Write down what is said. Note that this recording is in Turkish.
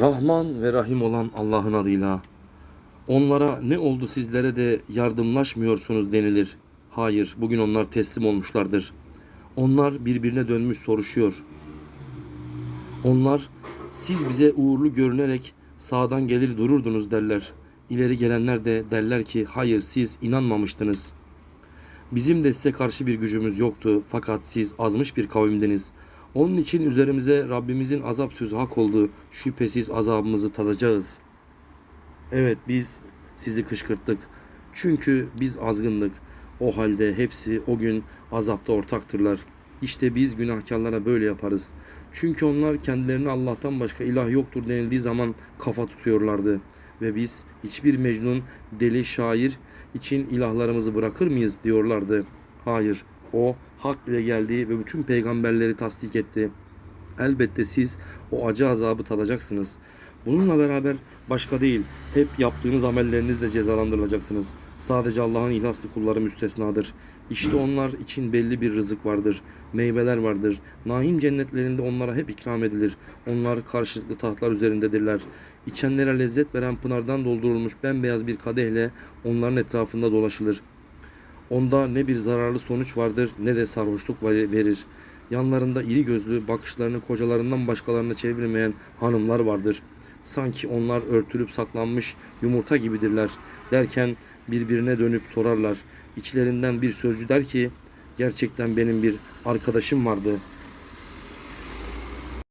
Rahman ve Rahim olan Allah'ın adıyla. Onlara ne oldu sizlere de yardımlaşmıyorsunuz denilir. Hayır, bugün onlar teslim olmuşlardır. Onlar birbirine dönmüş soruşuyor. Onlar siz bize uğurlu görünerek sağdan gelir dururdunuz derler. İleri gelenler de derler ki hayır siz inanmamıştınız. Bizim de size karşı bir gücümüz yoktu fakat siz azmış bir kavimdiniz. Onun için üzerimize Rabbimizin azap sözü hak oldu. Şüphesiz azabımızı tadacağız. Evet biz sizi kışkırttık. Çünkü biz azgındık. O halde hepsi o gün azapta ortaktırlar. İşte biz günahkarlara böyle yaparız. Çünkü onlar kendilerine Allah'tan başka ilah yoktur denildiği zaman kafa tutuyorlardı. Ve biz hiçbir mecnun, deli, şair için ilahlarımızı bırakır mıyız diyorlardı. Hayır, o hak ile geldi ve bütün peygamberleri tasdik etti. Elbette siz o acı azabı tadacaksınız. Bununla beraber başka değil, hep yaptığınız amellerinizle cezalandırılacaksınız. Sadece Allah'ın ihlaslı kulları müstesnadır. İşte onlar için belli bir rızık vardır, meyveler vardır. Naim cennetlerinde onlara hep ikram edilir. Onlar karşılıklı tahtlar üzerindedirler. İçenlere lezzet veren pınardan doldurulmuş bembeyaz bir kadehle onların etrafında dolaşılır. Onda ne bir zararlı sonuç vardır ne de sarhoşluk verir. Yanlarında iri gözlü, bakışlarını kocalarından başkalarına çevirmeyen hanımlar vardır. Sanki onlar örtülüp saklanmış yumurta gibidirler derken birbirine dönüp sorarlar. İçlerinden bir sözcü der ki gerçekten benim bir arkadaşım vardı.